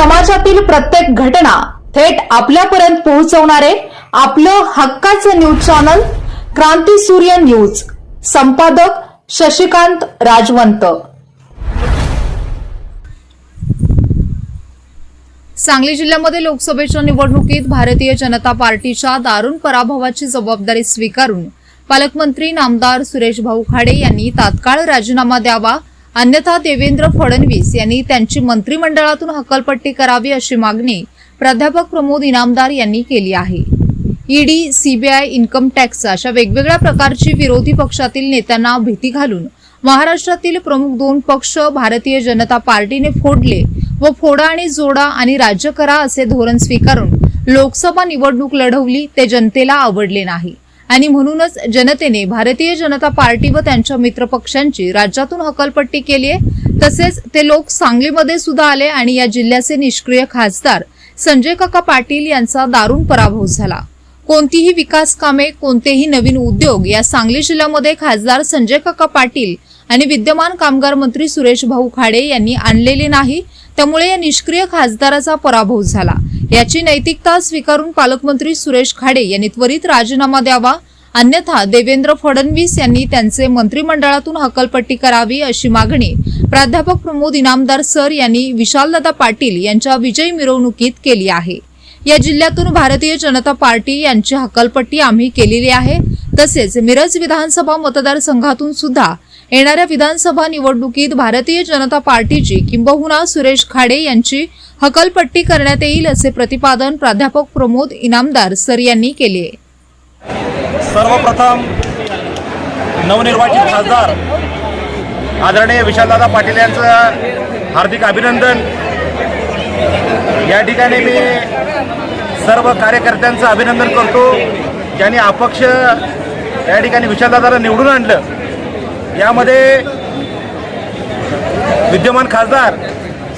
समाजातील प्रत्येक घटना थेट आपल्यापर्यंत पोहोचवणारे आपलं हक्काचं न्यूज चॅनल क्रांती सूर्य न्यूज. संपादक शशिकांत राजवंत. सांगली जिल्ह्यामध्ये लोकसभेच्या निवडणुकीत भारतीय जनता पार्टीच्या दारुण पराभवाची जबाबदारी स्वीकारून पालकमंत्री नामदार सुरेश भाऊ खाडे यांनी तात्काळ राजीनामा द्यावा अन्यथा देवेंद्र फडणवीस यांनी त्यांची मंत्रिमंडळातून हकलपट्टी करावी अशी मागणी प्राध्यापक प्रमोद इनामदार यांनी केली आहे. ईडी सीबीआय इन्कम टॅक्स अशा वेगवेगळ्या प्रकारची विरोधी पक्षातील नेत्यांना भीती घालून महाराष्ट्रातील प्रमुख दोन पक्ष भारतीय जनता पार्टीने फोडले व फोडा आणि जोडा आणि राज्य करा असे धोरण स्वीकारून लोकसभा निवडणूक लढवली ते जनतेला आवडले नाही. आणि म्हणूनच जनतेने भारतीय जनता पार्टी व त्यांच्या मित्रपक्षांची राज्यातून हकलपट्टी केली आहे. तसेच ते लोक सांगलीमध्ये सुद्धा आले आणि या जिल्ह्याचे निष्क्रिय खासदार संजय काका पाटील यांचा दारुण पराभव झाला. कोणतीही विकास कामे कोणतेही नवीन उद्योग या सांगली जिल्ह्यामध्ये खासदार संजय काका पाटील आणि विद्यमान कामगार मंत्री सुरेश भाऊ खाडे यांनी आणलेले नाही. त्यामुळे या निष्क्रिय खासदाराचा पराभव झाला. याची नैतिकता स्वीकारून पालकमंत्री सुरेश खाडे यांनी त्वरित राजीनामा द्यावा. अन्यथा देवेंद्र फडणवीस यांनी त्यांचे मंत्रिमंडळातून हकलपट्टी करावी अशी मागणी प्राध्यापक प्रमोद इनामदार सर यांनी विशालदादा पाटील यांच्या विजयी मिरवणुकीत केली आहे. या जिल्ह्यातून भारतीय जनता पार्टी यांची हकलपट्टी आम्ही केलेली आहे. तसेच मिरज विधानसभा मतदारसंघातून सुद्धा येणाऱ्या विधानसभा निवडणुकीत भारतीय जनता पार्टीची किंबहुना सुरेश खाडे यांची हकलपट्टी करण्यात येईल असे प्रतिपादन प्राध्यापक प्रमोद इनामदार सर यांनी केले. सर्वप्रथम नवनिर्वाचित खासदार आदरणीय विशालदादा पाटील यांचं हार्दिक अभिनंदन. या ठिकाणी मी सर्व कार्यकर्त्यांचं अभिनंदन करतो. ज्यांनी अपक्ष या ठिकाणी विशालदादाला निवडून आणलं. यामध्ये विद्यमान खासदार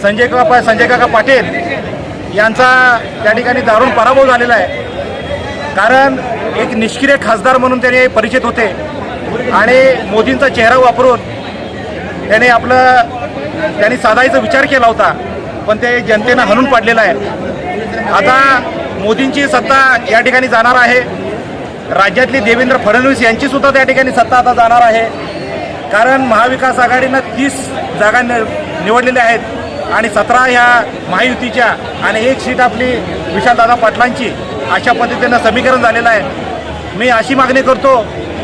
संजय काका संजय काका पाटील यांचा त्या ठिकाणी दारुण पराभव झालेला आहे. कारण एक निष्क्रिय खासदार म्हणून त्याने परिचित होते आणि मोदींचा चेहरा वापरून त्याने आपलं त्यांनी साधायचा विचार केला होता. पण ते जनतेनं हणून पाडलेलं आहे. आता मोदींची सत्ता या ठिकाणी जाणार आहे. राज्यातली देवेंद्र फडणवीस यांची सुद्धा त्या ठिकाणी सत्ता आता जाणार आहे. कारण महाविकास आघाडीनं तीस जागा निवडलेल्या आहेत आणि सतरा ह्या महायुतीच्या आणि एक सीट आपली विशालदादा पाटलांची अशा पद्धतीनं समीकरण झालेलं आहे. मी अशी मागणी करतो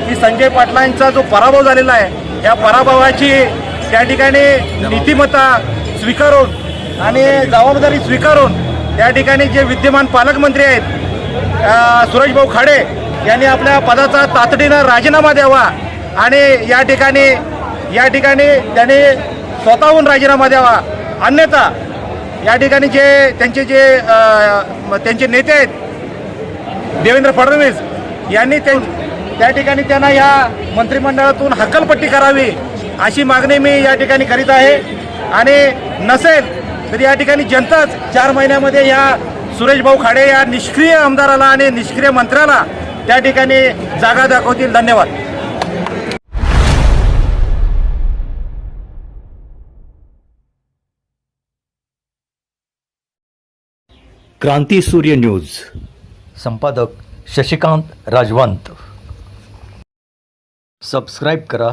की संजय पाटलांचा जो पराभव झालेला आहे या पराभवाची त्या ठिकाणी नीतिमत्ता स्वीकारून आणि जबाबदारी स्वीकारून त्या ठिकाणी जे विद्यमान पालकमंत्री आहेत सुरेशभाऊ खाडे यांनी आपल्या पदाचा तातडीनं राजीनामा द्यावा आणि या ठिकाणी या ठिकाणी त्यांनी स्वतःहून राजीनामा द्यावा. अन्यथा या ठिकाणी जे त्यांचे जे त्यांचे नेते आहेत देवेंद्र फडणवीस यांनी त्यां त्या ठिकाणी त्यांना या मंत्रिमंडळातून हक्कलपट्टी करावी अशी मागणी मी या ठिकाणी करीत आहे. आणि नसेल तर या ठिकाणी जनताच चार महिन्यामध्ये या सुरेश भाऊ खाडे या निष्क्रिय आमदाराला आणि निष्क्रिय मंत्र्याला त्या ठिकाणी जागा दाखवतील. धन्यवाद. क्रांती सूर्य न्यूज. संपादक शशिकांत राजवंत. सबस्क्राईब करा.